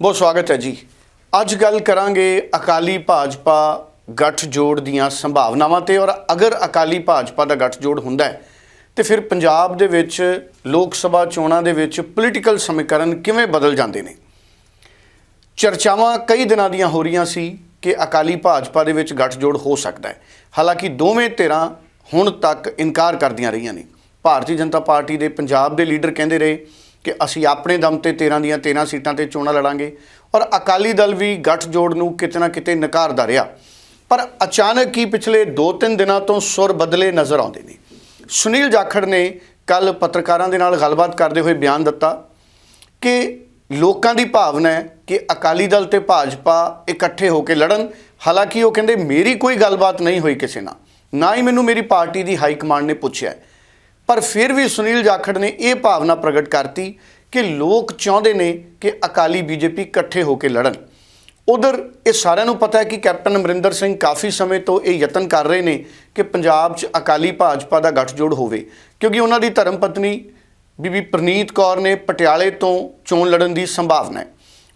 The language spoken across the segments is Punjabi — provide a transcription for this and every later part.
ਬਹੁਤ ਸਵਾਗਤ ਹੈ ਜੀ। ਅੱਜ ਗੱਲ ਕਰਾਂਗੇ ਅਕਾਲੀ ਭਾਜਪਾ ਗੱਠਜੋੜ ਦੀਆਂ ਸੰਭਾਵਨਾਵਾਂ ਤੇ ਔਰ ਅਗਰ ਅਕਾਲੀ ਭਾਜਪਾ ਦਾ ਗੱਠਜੋੜ ਹੁੰਦਾ ਹੈ, ਤੇ ਫਿਰ ਪੰਜਾਬ ਦੇ ਵਿੱਚ, ਲੋਕ ਸਭਾ ਚੋਣਾਂ ਦੇ ਵਿੱਚ ਪੋਲੀਟੀਕਲ ਸਮੀਕਰਨ ਕਿਵੇਂ ਬਦਲ ਜਾਂਦੇ ਨੇ? ਚਰਚਾਵਾਂ ਕਈ ਦਿਨਾਂ ਦੀਆਂ ਹੋ ਰਹੀਆਂ ਸੀ ਕਿ ਅਕਾਲੀ ਭਾਜਪਾ ਦੇ ਵਿੱਚ ਗੱਠਜੋੜ ਹੋ ਸਕਦਾ ਹੈ। ਹਾਲਾਂਕਿ ਦੋਵੇਂ ਧਿਰਾਂ ਹੁਣ ਤੱਕ ਇਨਕਾਰ ਕਰਦੀਆਂ ਰਹੀਆਂ ਨੇ। ਭਾਰਤੀ ਜਨਤਾ ਪਾਰਟੀ ਦੇ ਪੰਜਾਬ ਦੇ ਲੀਡਰ ਕਹਿੰਦੇ ਰਹੇ ਕਿ ਅਸੀਂ ਆਪਣੇ ਦਮ ਤੇ 13 ਦੀਆਂ 13 ਸੀਟਾਂ ਤੇ ਚੋਣਾਂ ਲੜਾਂਗੇ ਔਰ ਅਕਾਲੀ ਦਲ ਵੀ ਗੱਠਜੋੜ ਨੂੰ ਕਿਤੇ ਨਾ ਕਿਤੇ ਨਕਾਰਦਾ ਰਿਹਾ। ਪਰ ਅਚਾਨਕ ਹੀ ਪਿਛਲੇ 2-3 ਦਿਨਾਂ ਤੋਂ ਸੁਰ ਬਦਲੇ ਨਜ਼ਰ ਆਉਂਦੇ ਨੇ। ਸੁਨੀਲ ਜਾਖੜ ਨੇ ਕੱਲ ਪੱਤਰਕਾਰਾਂ ਦੇ ਨਾਲ ਗੱਲਬਾਤ ਕਰਦੇ ਹੋਏ ਬਿਆਨ ਦਿੱਤਾ ਕਿ ਲੋਕਾਂ ਦੀ ਭਾਵਨਾ ਹੈ ਕਿ ਅਕਾਲੀ ਦਲ ਤੇ ਭਾਜਪਾ ਇਕੱਠੇ ਹੋ ਕੇ ਲੜਨ। ਹਾਲਾਂਕਿ ਉਹ ਕਹਿੰਦੇ, ਮੇਰੀ ਕੋਈ ਗੱਲਬਾਤ ਨਹੀਂ ਹੋਈ ਕਿਸੇ ਨਾਲ। ਨਾ ਹੀ ਮੈਨੂੰ ਮੇਰੀ ਪਾਰਟੀ ਦੀ ਹਾਈ ਕਮਾਂਡ ਨੇ ਪੁੱਛਿਆ ਹੈ। ਪਰ ਫਿਰ ਵੀ ਸੁਨੀਲ ਜਾਖੜ ਨੇ ਇਹ ਭਾਵਨਾ ਪ੍ਰਗਟ ਕਰਤੀ ਕਿ ਲੋਕ ਚਾਹੁੰਦੇ ਨੇ ਕਿ ਅਕਾਲੀ ਬੀਜੇਪੀ ਇਕੱਠੇ ਹੋ ਕੇ ਲੜਨ। ਉਧਰ ਇਹ ਸਾਰਿਆਂ ਨੂੰ ਪਤਾ ਹੈ ਕਿ ਕੈਪਟਨ ਅਮਰਿੰਦਰ ਸਿੰਘ ਕਾਫੀ ਸਮੇਂ ਤੋਂ ਇਹ ਯਤਨ ਕਰ ਰਹੇ ਨੇ ਕਿ ਪੰਜਾਬ 'ਚ ਅਕਾਲੀ ਭਾਜਪਾ ਦਾ ਗੱਠਜੋੜ ਹੋਵੇ, ਕਿਉਂਕਿ ਉਹਨਾਂ ਦੀ ਧਰਮ ਪਤਨੀ ਬੀਬੀ ਪ੍ਰਨੀਤ ਕੌਰ ਨੇ ਪਟਿਆਲੇ ਤੋਂ ਚੋਣ ਲੜਨ ਦੀ ਸੰਭਾਵਨਾ ਹੈ।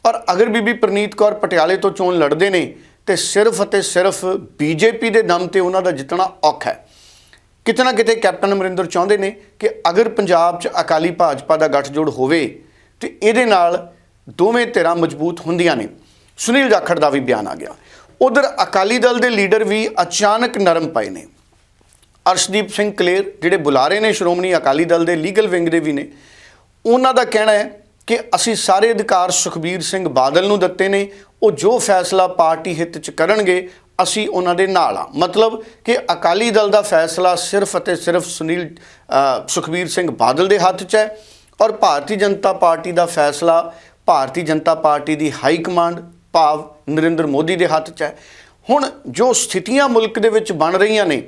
ਔਰ ਅਗਰ ਬੀਬੀ ਪ੍ਰਨੀਤ ਕੌਰ ਪਟਿਆਲੇ ਤੋਂ ਚੋਣ ਲੜਦੇ ਨੇ, ਤੇ ਸਿਰਫ ਅਤੇ ਸਿਰਫ ਬੀਜੇਪੀ ਦੇ ਦਮ ਤੇ ਉਹਨਾਂ ਦਾ ਜਿੱਤਣਾ ਔਖਾ ਹੈ। ਕਿਤੇ ਨਾ ਕਿਤੇ ਕੈਪਟਨ ਅਮਰਿੰਦਰ ਚਾਹੁੰਦੇ ਨੇ ਕਿ ਅਗਰ ਪੰਜਾਬ 'ਚ ਅਕਾਲੀ ਭਾਜਪਾ ਦਾ ਗੱਠਜੋੜ ਹੋਵੇ, ਤੇ ਇਹਦੇ ਨਾਲ ਦੋਵੇਂ ਧਿਰਾਂ ਮਜ਼ਬੂਤ ਹੁੰਦੀਆਂ ਨੇ। ਸੁਨੀਲ ਜਾਖੜ ਦਾ ਵੀ ਬਿਆਨ ਆ ਗਿਆ। ਉਧਰ ਅਕਾਲੀ ਦਲ ਦੇ ਲੀਡਰ ਵੀ ਅਚਾਨਕ ਨਰਮ ਪਏ ਨੇ। ਅਰਸ਼ਦੀਪ ਸਿੰਘ ਕਲੇਰ ਜਿਹੜੇ ਬੁਲਾਰੇ ਨੇ ਸ਼੍ਰੋਮਣੀ ਅਕਾਲੀ ਦਲ ਦੇ ਲੀਗਲ ਵਿੰਗ ਦੇ ਵੀ ਨੇ, ਉਹਨਾਂ ਦਾ ਕਹਿਣਾ ਹੈ ਕਿ ਅਸੀਂ ਸਾਰੇ ਅਧਿਕਾਰ ਸੁਖਬੀਰ ਸਿੰਘ ਬਾਦਲ ਨੂੰ ਦਿੱਤੇ ਨੇ, ਉਹ ਜੋ ਫੈਸਲਾ ਪਾਰਟੀ ਹਿੱਤ ਚ ਕਰਨਗੇ ਅਸੀਂ ਉਹਨਾਂ ਦੇ ਨਾਲ ਆ ਮਤਲਬ ਕਿ ਅਕਾਲੀ ਦਲ ਦਾ ਫੈਸਲਾ ਸਿਰਫ ਅਤੇ ਸਿਰਫ ਸੁਨੀਲ ਸੁਖਬੀਰ ਸਿੰਘ ਬਾਦਲ ਦੇ ਹੱਥ 'ਚ ਹੈ ਔਰ ਭਾਰਤੀ ਜਨਤਾ ਪਾਰਟੀ ਦਾ ਫੈਸਲਾ ਭਾਰਤੀ ਜਨਤਾ ਪਾਰਟੀ ਦੀ ਹਾਈ ਕਮਾਂਡ ਭਾਵ ਨਰਿੰਦਰ ਮੋਦੀ ਦੇ ਹੱਥ 'ਚ ਹੈ। ਹੁਣ ਜੋ ਸਥਿਤੀਆਂ ਮੁਲਕ ਦੇ ਵਿੱਚ ਬਣ ਰਹੀਆਂ ਨੇ,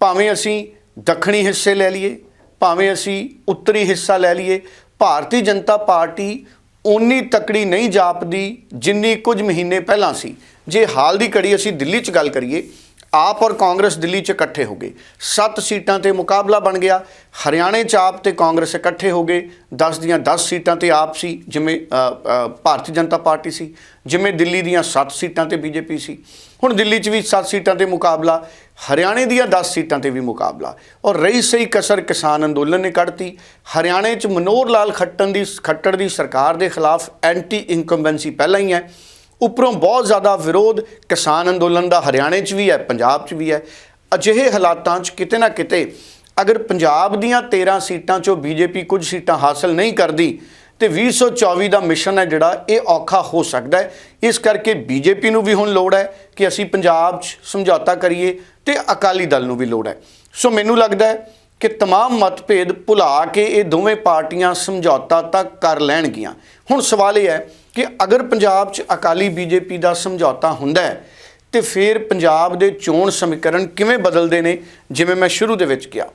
ਭਾਵੇਂ ਅਸੀਂ ਦੱਖਣੀ ਹਿੱਸੇ ਲੈ ਲਈਏ, ਭਾਵੇਂ ਅਸੀਂ ਉੱਤਰੀ ਹਿੱਸਾ ਲੈ ਲਈਏ, ਭਾਰਤੀ ਜਨਤਾ ਪਾਰਟੀ ਉਨੀ ਤਕੜੀ ਨਹੀਂ ਜਾਪਦੀ ਜਿੰਨੀ ਕੁਝ ਮਹੀਨੇ ਪਹਿਲਾਂ ਸੀ। ਜੇ ਹਾਲ ਦੀ ਘੜੀ ਅਸੀਂ ਦਿੱਲੀ 'ਚ ਗੱਲ ਕਰੀਏ, ਆਪ ਔਰ ਕਾਂਗਰਸ ਦਿੱਲੀ 'ਚ ਇਕੱਠੇ ਹੋ ਗਏ। 7 ਸੀਟਾਂ ਤੇ ਮੁਕਾਬਲਾ ਬਣ ਗਿਆ। ਹਰਿਆਣੇ 'ਚ ਆਪ ਤੇ ਕਾਂਗਰਸ ਇਕੱਠੇ ਹੋ ਗਏ। 10 ਦੀਆਂ 10 ਸੀਟਾਂ ਤੇ ਆਪ ਸੀ, ਜਿਵੇਂ ਭਾਰਤੀ ਜਨਤਾ ਪਾਰਟੀ ਸੀ, ਜਿਵੇਂ ਦਿੱਲੀ ਦੀਆਂ 7 ਸੀਟਾਂ ਤੇ ਬੀਜੇਪੀ ਸੀ। ਹੁਣ ਦਿੱਲੀ 'ਚ ਵੀ 7 ਸੀਟਾਂ ਤੇ ਮੁਕਾਬਲਾ, ਹਰਿਆਣੇ ਦੀਆਂ 10 ਸੀਟਾਂ ਤੇ ਵੀ ਮੁਕਾਬਲਾ। ਔਰ ਰਹੀ ਸਹੀ ਕਸਰ ਕਿਸਾਨ ਅੰਦੋਲਨ ਨੇ ਕੱਢਤੀ। ਹਰਿਆਣੇ 'ਚ ਮਨੋਹਰ ਲਾਲ ਖੱਟਣ ਦੀ, ਖੱਟੜ ਦੀ ਸਰਕਾਰ ਦੇ ਖਿਲਾਫ ਐਂਟੀ ਇਨਕੰਬੈਂਸੀ ਪਹਿਲਾਂ ਹੀ ਹੈ। ਉੱਪਰੋਂ ਬਹੁਤ ਜ਼ਿਆਦਾ ਵਿਰੋਧ ਕਿਸਾਨ ਅੰਦੋਲਨ ਦਾ ਹਰਿਆਣੇ 'ਚ ਵੀ ਹੈ ਪੰਜਾਬ 'ਚ ਵੀ ਹੈ ਅਜਿਹੇ ਹਾਲਾਤਾਂ 'ਚ ਕਿਤੇ ਨਾ ਕਿਤੇ ਅਗਰ ਪੰਜਾਬ ਦੀਆਂ 13 ਸੀਟਾਂ 'ਚੋਂ ਬੀਜੇਪੀ ਕੁਝ ਸੀਟਾਂ ਹਾਸਲ ਨਹੀਂ ਕਰਦੀ ਤੇ 2024 ਦਾ ਮਿਸ਼ਨ ਹੈ ਜਿਹੜਾ ਇਹ ਔਖਾ ਹੋ ਸਕਦਾ ਹੈ ਇਸ ਕਰਕੇ ਬੀਜੇਪੀ ਨੂੰ ਵੀ ਹੁਣ ਲੋੜ ਹੈ ਕਿ ਅਸੀਂ ਪੰਜਾਬ 'ਚ ਸਮਝੌਤਾ ਕਰੀਏ ਤੇ ਅਕਾਲੀ ਦਲ ਨੂੰ ਵੀ ਲੋੜ ਹੈ ਸੋ ਮੈਨੂੰ ਲੱਗਦਾ ਹੈ ਕਿ तमाम ਮਤਭੇਦ ਭੁਲਾ ਕੇ ਇਹ ਦੋਵੇਂ ਪਾਰਟੀਆਂ ਸਮਝੌਤਾ ਤੱਕ ਕਰ ਲੈਣਗੀਆਂ ਹੁਣ ਸਵਾਲ ਇਹ ਹੈ ਕਿ ਅਗਰ ਪੰਜਾਬ 'ਚ ਅਕਾਲੀ ਬੀਜੇਪੀ ਦਾ ਸਮਝੌਤਾ ਹੁੰਦਾ ਹੈ, ਤੇ ਫਿਰ ਪੰਜਾਬ ਦੇ ਚੋਣ ਸਮੀਕਰਨ ਕਿਵੇਂ ਬਦਲਦੇ ਨੇ, ਜਿਵੇਂ ਮੈਂ ਸ਼ੁਰੂ ਦੇ ਵਿੱਚ ਕਿਹਾ।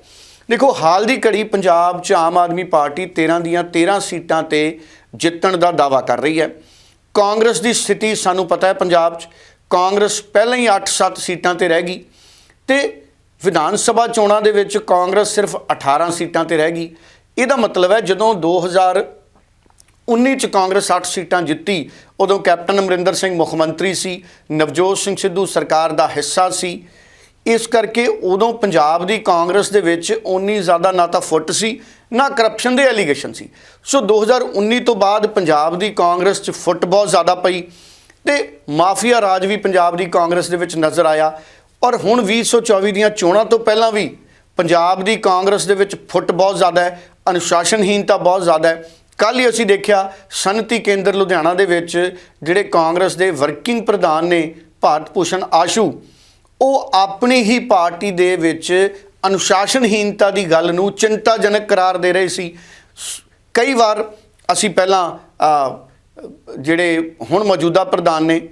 ਦੇਖੋ, ਹਾਲ ਦੀ ਘੜੀ ਪੰਜਾਬ 'ਚ ਆਮ ਆਦਮੀ ਪਾਰਟੀ 13 ਦੀਆਂ 13 ਸੀਟਾਂ ਤੇ ਜਿੱਤਣ ਦਾ ਦਾਵਾ ਕਰ ਰਹੀ ਹੈ। ਕਾਂਗਰਸ ਦੀ ਸਥਿਤੀ ਸਾਨੂੰ ਪਤਾ ਹੈ ਪੰਜਾਬ 'ਚ। ਕਾਂਗਰਸ ਪਹਿਲਾਂ ਹੀ 8-7 ਸੀਟਾਂ ਤੇ ਰਹਿ ਗਈ ਤੇ ਵਿਧਾਨ ਸਭਾ ਚੋਣਾਂ ਦੇ ਵਿੱਚ ਕਾਂਗਰਸ ਸਿਰਫ 18 ਸੀਟਾਂ ਤੇ ਰਹਿ ਗਈ। ਇਹਦਾ ਮਤਲਬ ਹੈ ਜਦੋਂ 2019 ਚ ਕਾਂਗਰਸ 8 ਸੀਟਾਂ ਜਿੱਤੀ। ਉਦੋਂ ਕੈਪਟਨ ਅਮਰਿੰਦਰ ਸਿੰਘ ਮੁੱਖ ਮੰਤਰੀ ਸੀ। ਨਵਜੋਤ ਸਿੰਘ ਸਿੱਧੂ ਸਰਕਾਰ ਦਾ ਹਿੱਸਾ ਸੀ। ਇਸ ਕਰਕੇ ਉਦੋਂ ਪੰਜਾਬ ਦੀ ਕਾਂਗਰਸ ਦੇ ਵਿੱਚ ਉਨੀ ਜ਼ਿਆਦਾ ਨਾ ਤਾਂ ਫੁੱਟ ਸੀ, ਨਾ ਕਰਪਸ਼ਨ ਦੇ ਐਲੀਗੇਸ਼ਨ ਸੀ। ਸੋ 2019 ਤੋਂ ਬਾਅਦ ਪੰਜਾਬ ਦੀ ਕਾਂਗਰਸ 'ਚ ਫੁੱਟ ਬਹੁਤ ਜ਼ਿਆਦਾ ਪਈ ਤੇ ਮਾਫੀਆ ਰਾਜ ਵੀ ਪੰਜਾਬ ਦੀ ਕਾਂਗਰਸ ਦੇ ਵਿੱਚ ਨਜ਼ਰ ਆਇਆ। ਔਰ ਹੁਣ 2024 ਦੀਆਂ ਚੋਣਾਂ ਤੋਂ ਪਹਿਲਾਂ ਵੀ ਪੰਜਾਬ ਦੀ ਕਾਂਗਰਸ ਦੇ ਵਿੱਚ ਫੁੱਟ ਬਹੁਤ ਜ਼ਿਆਦਾ ਹੈ ਅਨੁਸ਼ਾਸਨਹੀਨਤਾ ਬਹੁਤ ਜ਼ਿਆਦਾ ਹੈ। ਕੱਲ ਹੀ ਅਸੀਂ ਦੇਖਿਆ ਸਨਤੀ ਕੇਂਦਰ ਲੁਧਿਆਣਾ ਦੇ ਵਿੱਚ ਜਿਹੜੇ ਕਾਂਗਰਸ ਦੇ ਵਰਕਿੰਗ ਪ੍ਰਧਾਨ ਨੇ ਭਾਰਤ ਭੂਸ਼ਣ ਆਸ਼ੂ, ਉਹ ਆਪਣੀ ਹੀ ਪਾਰਟੀ ਦੇ ਵਿੱਚ ਅਨੁਸ਼ਾਸਨਹੀਨਤਾ ਦੀ ਗੱਲ ਨੂੰ ਚਿੰਤਾਜਨਕ ਕਰਾਰ ਦੇ ਰਹੇ ਸੀ। ਸ- ਕਈ ਵਾਰ ਅਸੀਂ ਪਹਿਲਾਂ ਜਿਹੜੇ ਹੁਣ ਮੌਜੂਦਾ ਪ੍ਰਧਾਨ ਨੇ,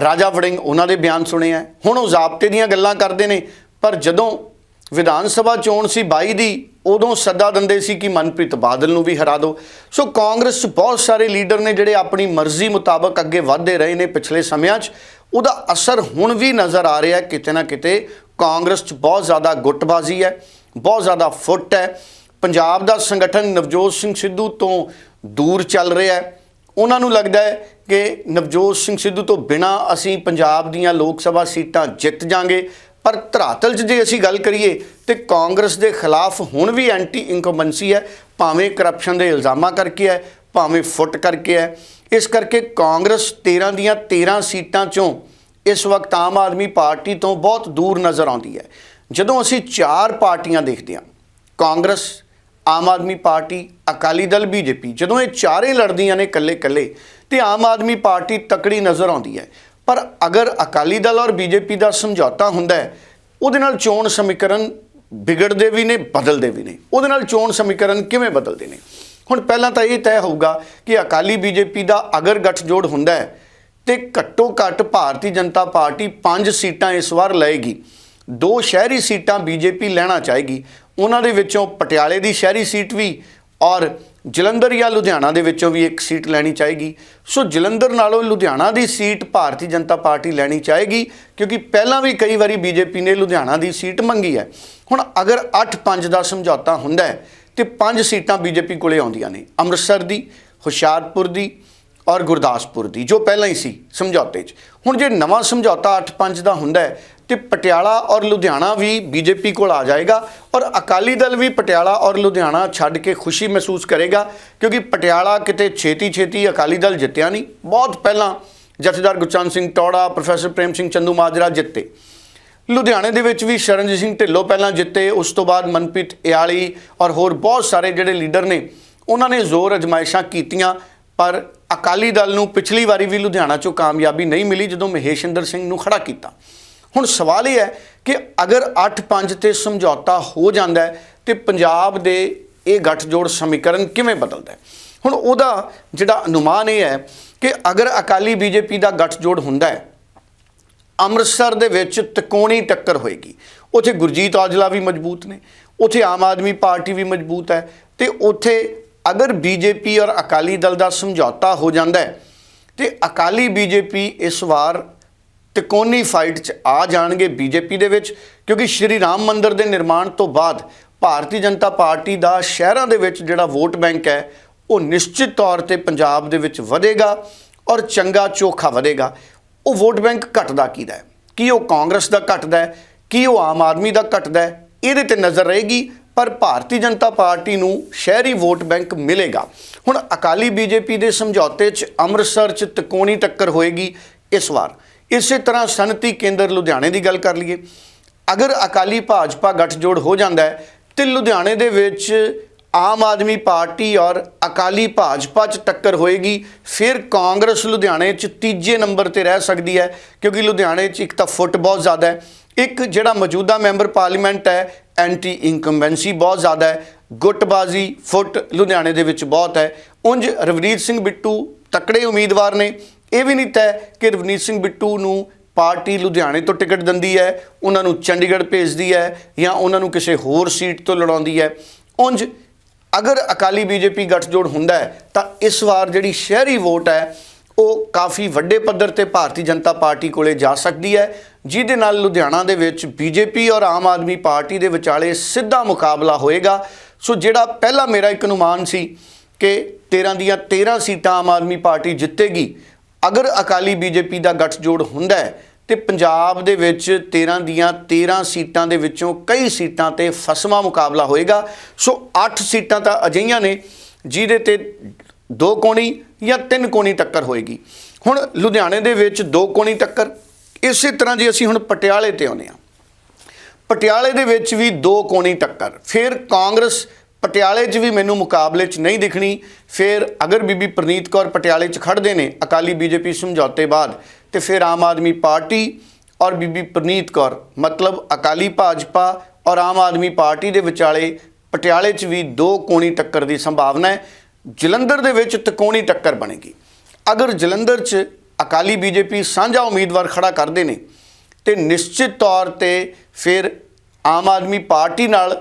ਰਾਜਾ ਵੜਿੰਗ ਉਹਨਾਂ ਦੇ ਬਿਆਨ ਸੁਣੇ ਆ। ਹੁਣ ਉਹ ਜ਼ਾਬਤੇ ਦੀਆਂ ਗੱਲਾਂ ਕਰਦੇ ਨੇ, ਪਰ ਜਦੋਂ ਵਿਧਾਨ ਸਭਾ ਚੋਣ ਸੀ 22 ਦੀ, ਉਦੋਂ ਸੱਦਾ ਦਿੰਦੇ ਸੀ ਕਿ ਮਨਪ੍ਰੀਤ ਬਾਦਲ ਨੂੰ ਵੀ ਹਰਾ ਦਿਓ ਸੋ ਕਾਂਗਰਸ 'ਚ ਬਹੁਤ ਸਾਰੇ ਲੀਡਰ ਨੇ ਜਿਹੜੇ ਆਪਣੀ ਮਰਜ਼ੀ ਮੁਤਾਬਕ ਅੱਗੇ ਵਧਦੇ ਰਹੇ ਨੇ ਪਿਛਲੇ ਸਮਿਆਂ 'ਚ। ਉਹਦਾ ਅਸਰ ਹੁਣ ਵੀ ਨਜ਼ਰ ਆ ਰਿਹਾ ਕਿਤੇ ਨਾ ਕਿਤੇ ਕਾਂਗਰਸ 'ਚ ਬਹੁਤ ਜ਼ਿਆਦਾ ਗੁੱਟਬਾਜ਼ੀ ਹੈ, ਬਹੁਤ ਜ਼ਿਆਦਾ ਫੁੱਟ ਹੈ। ਪੰਜਾਬ ਦਾ ਸੰਗਠਨ ਨਵਜੋਤ ਸਿੰਘ ਸਿੱਧੂ ਤੋਂ ਦੂਰ ਚੱਲ ਰਿਹਾ ਹੈ। ਉਹਨਾਂ ਨੂੰ ਲੱਗਦਾ ਹੈ ਕਿ ਨਵਜੋਤ ਸਿੰਘ ਸਿੱਧੂ ਤੋਂ ਬਿਨਾ ਅਸੀਂ ਪੰਜਾਬ ਦੀਆਂ ਲੋਕ ਸਭਾ ਸੀਟਾਂ ਜਿੱਤ ਜਾਾਂਗੇ। ਪਰ ਧਰਾਤਲ 'ਚ ਜੇ ਅਸੀਂ ਗੱਲ ਕਰੀਏ ਤੇ ਕਾਂਗਰਸ ਦੇ ਖਿਲਾਫ ਹੁਣ ਵੀ ਐਂਟੀ ਇਨਕੰਬੈਂਸੀ ਹੈ, ਭਾਵੇਂ ਕਰਪਸ਼ਨ ਦੇ ਇਲਜ਼ਾਮਾਂ ਕਰਕੇ ਹੈ, ਭਾਵੇਂ ਫੁੱਟ ਕਰਕੇ ਹੈ। ਇਸ ਕਰਕੇ ਕਾਂਗਰਸ 13 ਦੀਆਂ 13 ਸੀਟਾਂ ਚੋਂ ਇਸ ਵਕਤ ਆਮ ਆਦਮੀ ਪਾਰਟੀ ਤੋਂ ਬਹੁਤ ਦੂਰ ਨਜ਼ਰ ਆਉਂਦੀ ਹੈ। ਜਦੋਂ ਅਸੀਂ ਚਾਰ ਪਾਰਟੀਆਂ ਦੇਖਦੇ ਹਾਂ, Congress, Aam Aadmi party, Akali Dal, BJP, ਜਦੋਂ ਇਹ ਚਾਰੇ ਲੜਦੀਆਂ ਨੇ ਇਕੱਲੇ-ਇਕੱਲੇ, ਤੇ ਆਮ ਆਦਮੀ ਪਾਰਟੀ ਤਕੜੀ ਨਜ਼ਰ ਆਉਂਦੀ ਹੈ। ਪਰ ਅਗਰ ਅਕਾਲੀ ਦਲ ਔਰ ਬੀਜੇਪੀ ਦਾ ਸਮਝੌਤਾ ਹੁੰਦਾ ਹੈ, ਉਹਦੇ ਨਾਲ ਚੋਣ ਸਮੀਕਰਨ ਵਿਗੜਦੇ ਵੀ ਨੇ, ਬਦਲਦੇ ਵੀ ਨੇ। ਉਹਦੇ ਨਾਲ ਚੋਣ ਸਮੀਕਰਨ ਕਿਵੇਂ ਬਦਲਦੇ ਨੇ? ਹੁਣ ਪਹਿਲਾਂ ਤਾਂ ਇਹ ਤੈਅ ਹੋਊਗਾ ਕਿ ਅਕਾਲੀ ਬੀਜੇਪੀ ਦਾ ਅਗਰ ਗੱਠਜੋੜ ਹੁੰਦਾ ਹੈ, ਤੇ ਘੱਟੋ ਘੱਟ ਭਾਰਤੀ ਜਨਤਾ ਪਾਰਟੀ 5 ਸੀਟਾਂ ਇਸ ਵਾਰ ਲਏਗੀ। ਦੋ ਸ਼ਹਿਰੀ ਸੀਟਾਂ ਬੀਜੇਪੀ ਲੈਣਾ ਚਾਹੇਗੀ। ਉਹਨਾਂ ਦੇ ਵਿੱਚੋਂ ਪਟਿਆਲੇ ਦੀ ਸ਼ਹਿਰੀ ਸੀਟ ਵੀ ਔਰ ਜਲੰਧਰ ਜਾਂ ਲੁਧਿਆਣਾ ਦੇ ਵਿੱਚੋਂ ਵੀ ਇੱਕ ਸੀਟ ਲੈਣੀ ਚਾਹੇਗੀ। ਸੋ ਜਲੰਧਰ ਨਾਲੋਂ ਲੁਧਿਆਣਾ ਦੀ ਸੀਟ ਭਾਰਤੀ ਜਨਤਾ ਪਾਰਟੀ ਲੈਣੀ ਚਾਹੇਗੀ, ਕਿਉਂਕਿ ਪਹਿਲਾਂ ਵੀ ਕਈ ਵਾਰੀ ਬੀਜੇਪੀ ਨੇ ਲੁਧਿਆਣਾ ਦੀ ਸੀਟ ਮੰਗੀ ਹੈ। ਹੁਣ ਅਗਰ 8-5 ਦਾ ਸਮਝੌਤਾ ਹੁੰਦਾ ਹੈ, ਤੇ 5 ਸੀਟਾਂ ਬੀਜੇਪੀ ਕੋਲੇ ਆਉਂਦੀਆਂ ਨੇ, ਅੰਮ੍ਰਿਤਸਰ ਦੀ, ਹੁਸ਼ਿਆਰਪੁਰ ਦੀ ਔਰ ਗੁਰਦਾਸਪੁਰ ਦੀ, ਜੋ ਪਹਿਲਾਂ ਹੀ ਸੀ ਸਮਝੌਤੇ 'ਚ। ਹੁਣ ਜੇ ਨਵਾਂ ਸਮਝੌਤਾ 8-5 ਦਾ ਹੁੰਦਾ ਹੈ ਪਟਿਆਲਾ ਔਰ ਲੁਧਿਆਣਾ ਵੀ ਬੀਜੇਪੀ ਕੋਲ ਆ ਜਾਏਗਾ ਔਰ ਅਕਾਲੀ ਦਲ ਵੀ ਪਟਿਆਲਾ ਔਰ ਲੁਧਿਆਣਾ ਛੱਡ ਕੇ ਖੁਸ਼ੀ ਮਹਿਸੂਸ ਕਰੇਗਾ, ਕਿਉਂਕਿ ਪਟਿਆਲਾ ਕਿਤੇ ਛੇਤੀ-ਛੇਤੀ ਅਕਾਲੀ ਦਲ ਜਿੱਤਿਆ ਨਹੀਂ। ਬਹੁਤ ਪਹਿਲਾਂ ਜਥੇਦਾਰ ਗੁਰਚੰਦ ਸਿੰਘ ਟੌੜਾ, ਪ੍ਰੋਫੈਸਰ ਪ੍ਰੇਮ ਸਿੰਘ ਚੰਦੂ ਮਾਜਰਾ ਜਿੱਤੇ। ਲੁਧਿਆਣੇ ਦੇ ਵਿੱਚ ਵੀ ਸ਼ਰਨਜੀਤ ਸਿੰਘ ਢਿੱਲੋਂ ਪਹਿਲਾਂ ਜਿੱਤੇ, ਉਸ ਤੋਂ ਬਾਅਦ ਮਨਪ੍ਰੀਤ ਇਆਲੀ ਔਰ ਹੋਰ ਬਹੁਤ ਸਾਰੇ ਜਿਹੜੇ ਲੀਡਰ ਨੇ, ਉਹਨਾਂ ਨੇ ਜ਼ੋਰ ਅਜਮਾਇਸ਼ਾਂ ਕੀਤੀਆਂ, ਪਰ ਅਕਾਲੀ ਦਲ ਨੂੰ ਪਿਛਲੀ ਵਾਰੀ ਵੀ ਲੁਧਿਆਣਾ 'ਚੋਂ ਕਾਮਯਾਬੀ ਨਹੀਂ ਮਿਲੀ ਜਦੋਂ ਮਹੇਸ਼ਿੰਦਰ ਸਿੰਘ ਨੂੰ ਖੜਾ ਕੀਤਾ। ਹੁਣ ਸਵਾਲ ਇਹ ਹੈ ਕਿ ਅਗਰ 8-5 ਤੇ ਸਮਝੌਤਾ ਹੋ ਜਾਂਦਾ ਹੈ, ਤੇ ਪੰਜਾਬ ਦੇ ਇਹ ਗੱਠਜੋੜ ਸਮੀਕਰਨ ਕਿਵੇਂ ਬਦਲਦਾ ਹੁਣ ਉਹਦਾ ਜਿਹੜਾ ਅਨੁਮਾਨ ਇਹ ਹੈ ਕਿ ਅਗਰ ਅਕਾਲੀ ਬੀਜੇਪੀ ਦਾ ਗੱਠਜੋੜ ਹੁੰਦਾ ਹੈ, ਅੰਮ੍ਰਿਤਸਰ ਦੇ ਵਿੱਚ ਤਕੋਣੀ ਟੱਕਰ ਹੋਏਗੀ। ਉੱਥੇ ਗੁਰਜੀਤ ਔਜਲਾ ਵੀ ਮਜ਼ਬੂਤ ਨੇ, ਉੱਥੇ ਆਮ ਆਦਮੀ ਪਾਰਟੀ ਵੀ ਮਜ਼ਬੂਤ ਹੈ, ਤੇ ਉੱਥੇ ਅਗਰ ਬੀਜੇਪੀ ਔਰ ਅਕਾਲੀ ਦਲ ਦਾ ਸਮਝੌਤਾ ਹੋ ਜਾਂਦਾ ਹੈ, ਤੇ ਅਕਾਲੀ ਬੀਜੇਪੀ ਇਸ ਵਾਰ ਤਿਕੋਨੀ ਫਾਈਟ 'ਚ ਆ ਜਾਣਗੇ ਬੀਜੇਪੀ ਦੇ ਵਿੱਚ, ਕਿਉਂਕਿ ਸ਼੍ਰੀ ਰਾਮ ਮੰਦਿਰ ਦੇ ਨਿਰਮਾਣ ਤੋਂ ਬਾਅਦ ਭਾਰਤੀ ਜਨਤਾ ਪਾਰਟੀ ਦਾ ਸ਼ਹਿਰਾਂ ਦੇ ਵਿੱਚ ਜਿਹੜਾ ਵੋਟ ਬੈਂਕ ਹੈ, ਉਹ ਨਿਸ਼ਚਿਤ ਤੌਰ ਤੇ ਪੰਜਾਬ ਦੇ ਵਿੱਚ ਵਧੇਗਾ ਔਰ ਚੰਗਾ ਚੋਖਾ ਵਧੇਗਾ। ਉਹ ਵੋਟ ਬੈਂਕ ਘਟਦਾ ਕਿਹਦਾ ਹੈ? ਕੀ ਉਹ ਕਾਂਗਰਸ ਦਾ ਘਟਦਾ ਹੈ? ਕੀ ਉਹ ਆਮ ਆਦਮੀ ਦਾ ਘਟਦਾ ਹੈ? ਇਹਦੇ ਤੇ ਨਜ਼ਰ ਰਹੇਗੀ, ਪਰ ਭਾਰਤੀ ਜਨਤਾ ਪਾਰਟੀ ਨੂੰ ਸ਼ਹਿਰੀ ਵੋਟ ਬੈਂਕ ਮਿਲੇਗਾ। ਹੁਣ ਅਕਾਲੀ ਬੀਜੇਪੀ ਦੇ ਸਮਝੌਤੇ 'ਚ ਅੰਮ੍ਰਿਤਸਰ 'ਚ ਤਕੋਣੀ ਟੱਕਰ ਹੋਏਗੀ ਇਸ ਵਾਰ। ਇਸੇ ਤਰ੍ਹਾਂ ਸਨਤੀ ਕੇਂਦਰ ਲੁਧਿਆਣੇ ਦੀ ਗੱਲ ਕਰ ਲਈਏ। ਅਗਰ ਅਕਾਲੀ ਭਾਜਪਾ ਗੱਠਜੋੜ ਹੋ ਜਾਂਦਾ ਹੈ, ਤੇ ਲੁਧਿਆਣੇ ਦੇ ਵਿੱਚ ਆਮ ਆਦਮੀ ਪਾਰਟੀ ਔਰ ਅਕਾਲੀ ਭਾਜਪਾ 'ਚ ਟੱਕਰ ਹੋਏਗੀ, ਫਿਰ ਕਾਂਗਰਸ ਲੁਧਿਆਣੇ 'ਚ ਤੀਜੇ ਨੰਬਰ ਤੇ ਰਹਿ ਸਕਦੀ ਹੈ, ਕਿਉਂਕਿ ਲੁਧਿਆਣੇ 'ਚ ਇੱਕ ਤਾਂ ਫੁੱਟ ਬਹੁਤ ਜ਼ਿਆਦਾ ਹੈ, ਇੱਕ ਜਿਹੜਾ ਮੌਜੂਦਾ ਮੈਂਬਰ ਪਾਰਲੀਮੈਂਟ ਹੈ ਐਂਟੀ ਇਨਕੰਬੈਂਸੀ ਬਹੁਤ ਜ਼ਿਆਦਾ ਹੈ, ਗੁੱਟਬਾਜ਼ੀ ਫੁੱਟ ਲੁਧਿਆਣੇ ਦੇ ਵਿੱਚ ਬਹੁਤ ਹੈ। ਉਂਝ ਰਵਨੀਤ ਸਿੰਘ ਬਿੱਟੂ ਤਕੜੇ ਉਮੀਦਵਾਰ ਨੇ ਇਹ ਵੀ ਨਹੀਂ ਤੈ ਕਿ ਰਵਨੀਤ ਸਿੰਘ ਬਿੱਟੂ ਨੂੰ ਪਾਰਟੀ ਲੁਧਿਆਣੇ ਤੋਂ ਟਿਕਟ ਦਿੰਦੀ ਹੈ, ਉਹਨਾਂ ਨੂੰ ਚੰਡੀਗੜ੍ਹ ਭੇਜਦੀ ਹੈ ਜਾਂ ਉਹਨਾਂ ਨੂੰ ਕਿਸੇ ਹੋਰ ਸੀਟ ਤੋਂ ਲੜਾਉਂਦੀ ਹੈ। ਉਂਝ ਅਗਰ ਅਕਾਲੀ ਬੀਜੇਪੀ ਗੱਠਜੋੜ ਹੁੰਦਾ ਹੈ, ਤਾਂ ਇਸ ਵਾਰ ਜਿਹੜੀ ਸ਼ਹਿਰੀ ਵੋਟ ਹੈ, ਉਹ ਕਾਫੀ ਵੱਡੇ ਪੱਧਰ ਤੇ ਭਾਰਤੀ ਜਨਤਾ ਪਾਰਟੀ ਕੋਲੇ ਜਾ ਸਕਦੀ ਹੈ, ਜਿਹਦੇ ਨਾਲ ਲੁਧਿਆਣਾ ਦੇ ਵਿੱਚ ਬੀਜੇਪੀ ਔਰ ਆਮ ਆਦਮੀ ਪਾਰਟੀ ਦੇ ਵਿਚਾਲੇ ਸਿੱਧਾ ਮੁਕਾਬਲਾ ਹੋਏਗਾ। ਸੋ ਜਿਹੜਾ ਪਹਿਲਾ ਮੇਰਾ ਇੱਕ ਅਨੁਮਾਨ ਸੀ ਕਿ 13 ਦੀਆਂ 13 ਸੀਟਾਂ ਆਮ ਆਦਮੀ ਪਾਰਟੀ ਜਿੱਤੇਗੀ ਅਗਰ ਅਕਾਲੀ ਬੀਜੇਪੀ ਦਾ ਗੱਠਜੋੜ ਹੁੰਦਾ ਹੈ ਤੇ ਪੰਜਾਬ ਦੇ ਵਿੱਚ 13 ਦੀਆਂ 13 ਸੀਟਾਂ ਦੇ ਵਿੱਚੋਂ ਕਈ ਸੀਟਾਂ ਤੇ ਫਸਵਾ ਮੁਕਾਬਲਾ ਹੋਏਗਾ। ਸੋ 8 ਸੀਟਾਂ ਤਾਂ ਅਜਿਹੀਆਂ ਨੇ ਜਿਹਦੇ ਤੇ ਦੋ ਕੋਣੀ ਜਾਂ ਤਿੰਨ ਕੋਣੀ ਟੱਕਰ ਹੋਏਗੀ। ਹੁਣ ਲੁਧਿਆਣੇ ਦੇ ਵਿੱਚ ਦੋ ਕੋਣੀ ਟੱਕਰ। ਇਸੇ ਤਰ੍ਹਾਂ ਜੇ ਅਸੀਂ ਹੁਣ ਪਟਿਆਲੇ ਤੇ ਆਉਂਦੇ ਹਾਂ। ਪਟਿਆਲੇ ਦੇ ਵਿੱਚ ਵੀ ਦੋ ਕੋਣੀ ਟੱਕਰ। ਫਿਰ ਕਾਂਗਰਸ ਪਟਿਆਲੇ 'ਚ ਵੀ ਮੈਨੂੰ ਮੁਕਾਬਲੇ 'ਚ ਨਹੀਂ ਦਿਖਣੀ। ਫਿਰ ਅਗਰ ਬੀਬੀ ਪ੍ਰਨੀਤ ਕੌਰ ਪਟਿਆਲੇ 'ਚ ਖੜਦੇ ਨੇ, ਅਕਾਲੀ ਬੀਜੇਪੀ ਸਮਝੌਤੇ ਬਾਅਦ, ਤੇ ਫਿਰ ਆਮ ਆਦਮੀ ਪਾਰਟੀ ਔਰ ਬੀਬੀ ਪ੍ਰਨੀਤ ਕੌਰ, ਮਤਲਬ ਅਕਾਲੀ ਭਾਜਪਾ ਔਰ ਆਮ ਆਦਮੀ ਪਾਰਟੀ ਦੇ ਵਿਚਾਲੇ, ਪਟਿਆਲੇ 'ਚ ਵੀ ਦੋ ਕੋਣੀ ਟੱਕਰ ਦੀ ਸੰਭਾਵਨਾ ਹੈ। ਜਲੰਧਰ ਦੇ ਵਿੱਚ ਤਕੋਣੀ ਟੱਕਰ ਬਣੇਗੀ। ਅਗਰ ਜਲੰਧਰ 'ਚ ਅਕਾਲੀ ਬੀਜੇਪੀ ਸਾਂਝਾ ਉਮੀਦਵਾਰ ਖੜਾ ਕਰਦੇ ਨੇ, ਤੇ ਨਿਸ਼ਚਿਤ ਤੌਰ ਤੇ ਫਿਰ ਆਮ ਆਦਮੀ ਪਾਰਟੀ ਨਾਲ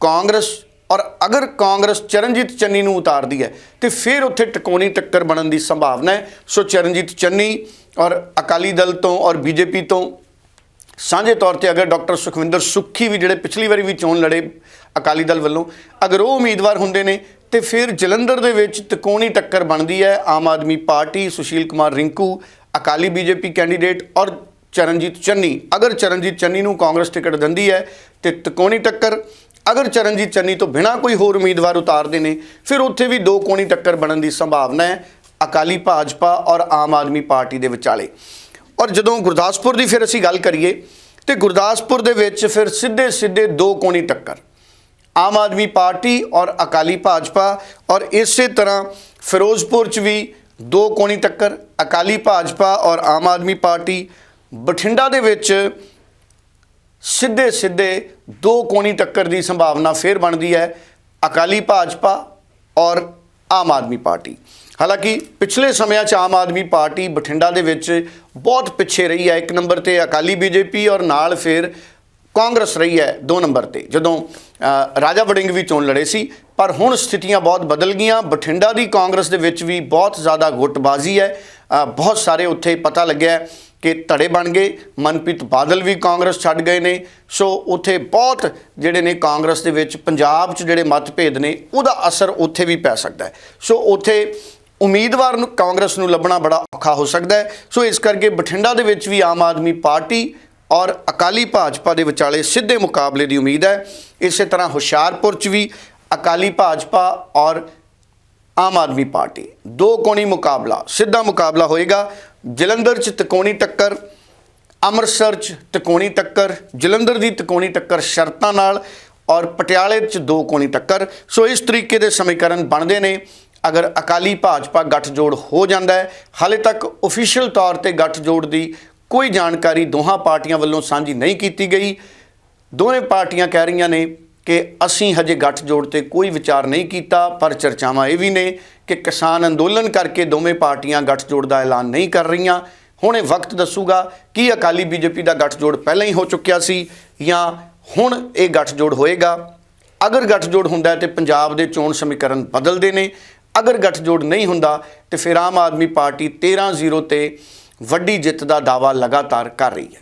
ਕਾਂਗਰਸ ਔਰ ਅਗਰ ਕਾਂਗਰਸ ਚਰਨਜੀਤ ਚੰਨੀ ਨੂੰ ਉਤਾਰਦੀ ਹੈ, ਤੇ ਫਿਰ ਉੱਥੇ ਟਕੋਣੀ ਟੱਕਰ ਬਣਨ ਦੀ ਸੰਭਾਵਨਾ ਹੈ। ਸੋ ਚਰਨਜੀਤ ਚੰਨੀ ਔਰ ਅਕਾਲੀ ਦਲ ਤੋਂ ਔਰ ਬੀਜੇਪੀ ਤੋਂ ਸਾਂਝੇ ਤੌਰ ਤੇ ਅਗਰ ਡਾਕਟਰ ਸੁਖਵਿੰਦਰ ਸੁੱਖੀ ਵੀ ਜਿਹੜੇ ਪਿਛਲੀ ਵਾਰੀ ਵੀ ਚੋਣ ਲੜੇ ਅਕਾਲੀ ਦਲ ਵੱਲੋਂ, ਅਗਰ ਉਹ ਉਮੀਦਵਾਰ ਹੁੰਦੇ ਨੇ, ਤੇ ਫਿਰ ਜਲੰਧਰ ਦੇ ਵਿੱਚ ਤਕੋਣੀ ਟੱਕਰ ਬਣਦੀ ਹੈ। Aam Aadmi party, Sushil Kumar Rinku, Akali BJP candidate ਔਰ ਚਰਨਜੀਤ ਚੰਨੀ। ਅਗਰ ਚਰਨਜੀਤ ਚੰਨੀ ਨੂੰ ਕਾਂਗਰਸ ਟਿਕਟ ਦਿੰਦੀ ਹੈ, ਤੇ ਤਕੋਣੀ ਟੱਕਰ ਅਗਰ ਚਰਨਜੀਤ ਚੰਨੀ ਤੋਂ ਬਿਨਾਂ ਕੋਈ ਹੋਰ ਉਮੀਦਵਾਰ ਉਤਾਰਦੇ ਨੇ, ਫਿਰ ਉੱਥੇ ਵੀ ਦੋ ਕੋਣੀ ਟੱਕਰ ਬਣਨ ਦੀ ਸੰਭਾਵਨਾ ਹੈ, ਅਕਾਲੀ ਭਾਜਪਾ ਔਰ ਆਮ ਆਦਮੀ ਪਾਰਟੀ ਦੇ ਵਿਚਾਲੇ। ਔਰ ਜਦੋਂ ਗੁਰਦਾਸਪੁਰ ਦੀ ਫਿਰ ਅਸੀਂ ਗੱਲ ਕਰੀਏ, ਤੇ ਗੁਰਦਾਸਪੁਰ ਦੇ ਵਿੱਚ ਫਿਰ ਸਿੱਧੇ ਸਿੱਧੇ ਦੋ ਕੋਣੀ ਟੱਕਰ। ਆਮ ਆਦਮੀ ਪਾਰਟੀ ਔਰ ਅਕਾਲੀ ਭਾਜਪਾ ਔਰ ਇਸੇ ਤਰ੍ਹਾਂ ਫਿਰੋਜ਼ਪੁਰ ਚ ਵੀ ਦੋ ਕੋਣੀ ਟੱਕਰ, ਅਕਾਲੀ ਭਾਜਪਾ ਔਰ ਆਮ ਆਦਮੀ ਪਾਰਟੀ। ਬਠਿੰਡਾ ਦੇ ਵਿੱਚ ਸਿੱਧੇ ਸਿੱਧੇ ਦੋ ਕੋਣੀ ਟੱਕਰ ਦੀ ਸੰਭਾਵਨਾ ਫੇਰ ਬਣਦੀ ਹੈ, ਅਕਾਲੀ ਭਾਜਪਾ ਔਰ ਆਮ ਆਦਮੀ ਪਾਰਟੀ। ਹਾਲਾਂਕਿ ਪਿਛਲੇ ਸਮਿਆਂ 'ਚ ਆਮ ਆਦਮੀ ਪਾਰਟੀ ਬਠਿੰਡਾ ਦੇ ਵਿੱਚ ਬਹੁਤ ਪਿੱਛੇ ਰਹੀ ਹੈ, ਇੱਕ ਨੰਬਰ ਤੇ ਅਕਾਲੀ ਬੀਜੇਪੀ ਔਰ ਨਾਲ ਫਿਰ ਕਾਂਗਰਸ ਰਹੀ ਹੈ, ਦੋ ਨੰਬਰ ਤੇ। ਜਦੋਂ ਰਾਜਾ ਵੜਿੰਗ ਵੀ ਚੋਣ ਲੜੇ ਸੀ, ਪਰ ਹੁਣ ਸਥਿਤੀਆਂ ਬਹੁਤ ਬਦਲ ਗਈਆਂ। ਬਠਿੰਡਾ ਦੀ ਕਾਂਗਰਸ ਦੇ ਵਿੱਚ ਵੀ ਬਹੁਤ ਜ਼ਿਆਦਾ ਗੁੱਟਬਾਜ਼ੀ ਹੈ। ਬਹੁਤ ਸਾਰੇ ਉੱਥੇ ਪਤਾ ਲੱਗਿਆ ਕਿ ਧੜੇ ਬਣ ਗਏ। ਮਨਪ੍ਰੀਤ ਬਾਦਲ ਵੀ ਕਾਂਗਰਸ ਛੱਡ ਗਏ ਨੇ। ਸੋ ਉੱਥੇ ਬਹੁਤ ਜਿਹੜੇ ਨੇ ਕਾਂਗਰਸ ਦੇ ਵਿੱਚ ਪੰਜਾਬ 'ਚ ਜਿਹੜੇ ਮਤਭੇਦ ਨੇ, ਉਹਦਾ ਅਸਰ ਉੱਥੇ ਵੀ ਪੈ ਸਕਦਾ ਹੈ। ਸੋ ਉੱਥੇ ਉਮੀਦਵਾਰ ਨੂੰ, ਕਾਂਗਰਸ ਨੂੰ ਲੱਭਣਾ ਬੜਾ ਔਖਾ ਹੋ ਸਕਦਾ ਹੈ। ਸੋ ਇਸ ਕਰਕੇ ਬਠਿੰਡਾ ਦੇ ਵਿੱਚ ਵੀ ਆਮ ਆਦਮੀ ਪਾਰਟੀ ਔਰ ਅਕਾਲੀ ਭਾਜਪਾ ਦੇ ਵਿਚਾਲੇ ਸਿੱਧੇ ਮੁਕਾਬਲੇ ਦੀ ਉਮੀਦ ਹੈ। ਇਸੇ ਤਰ੍ਹਾਂ ਹੁਸ਼ਿਆਰਪੁਰ 'ਚ ਵੀ ਅਕਾਲੀ ਭਾਜਪਾ ਔਰ ਆਮ ਆਦਮੀ ਪਾਰਟੀ। ਦੋ ਕੋਣੀ ਮੁਕਾਬਲਾ, ਸਿੱਧਾ ਮੁਕਾਬਲਾ ਹੋਏਗਾ। ਜਲੰਧਰ 'ਚ ਤਿਕੋਣੀ ਟੱਕਰ, ਅੰਮ੍ਰਿਤਸਰ 'ਚ ਤਕੋਣੀ ਟੱਕਰ, ਜਲੰਧਰ ਦੀ ਤਕੋਣੀ ਟੱਕਰ ਸ਼ਰਤਾਂ ਨਾਲ ਔਰ ਪਟਿਆਲੇ 'ਚ ਦੋ ਕੋਣੀ ਟੱਕਰ। ਸੋ ਇਸ ਤਰੀਕੇ ਦੇ ਸਮੀਕਰਨ ਬਣਦੇ ਨੇ। ਅਗਰ ਅਕਾਲੀ ਭਾਜਪਾ ਗੱਠਜੋੜ ਹੋ ਜਾਂਦਾ ਹੈ, ਹਾਲੇ ਤੱਕ ਅਫੀਸ਼ੀਅਲ ਤੌਰ ਤੇ ਗੱਠਜੋੜ ਦੀ ਕੋਈ ਜਾਣਕਾਰੀ ਦੋਹਾਂ ਪਾਰਟੀਆਂ ਵੱਲੋਂ ਸਾਂਝੀ ਨਹੀਂ ਕੀਤੀ ਗਈ। ਦੋਵੇਂ ਪਾਰਟੀਆਂ ਕਹਿ ਰਹੀਆਂ ਨੇ ਕਿ ਅਸੀਂ ਹਜੇ ਗੱਠਜੋੜ ਤੇ ਕੋਈ ਵਿਚਾਰ ਨਹੀਂ ਕੀਤਾ, ਪਰ ਚਰਚਾਵਾਂ ਇਹ ਵੀ ਨੇ ਕਿ ਕਿਸਾਨ ਅੰਦੋਲਨ ਕਰਕੇ ਦੋਵੇਂ ਪਾਰਟੀਆਂ ਗੱਠਜੋੜ ਦਾ ਐਲਾਨ ਨਹੀਂ ਕਰ ਰਹੀਆਂ। ਹੁਣ ਇਹ ਵਕਤ ਦੱਸੂਗਾ ਕਿ ਅਕਾਲੀ ਬੀਜੇਪੀ ਦਾ ਗੱਠਜੋੜ ਪਹਿਲਾਂ ਹੀ ਹੋ ਚੁੱਕਿਆ ਸੀ ਜਾਂ ਹੁਣ ਇਹ ਗੱਠਜੋੜ ਹੋਏਗਾ। ਅਗਰ ਗੱਠਜੋੜ ਹੁੰਦਾ ਹੈ ਤੇ ਪੰਜਾਬ ਦੇ ਚੋਣ ਸਮੀਕਰਨ ਬਦਲਦੇ ਨੇ। ਅਗਰ ਗੱਠਜੋੜ ਨਹੀਂ ਹੁੰਦਾ ਤੇ ਫਿਰ ਆਮ ਆਦਮੀ ਪਾਰਟੀ 13-0 ਤੇ ਵੱਡੀ ਜਿੱਤ ਦਾ ਦਾਅਵਾ ਲਗਾਤਾਰ ਕਰ ਰਹੀ ਹੈ।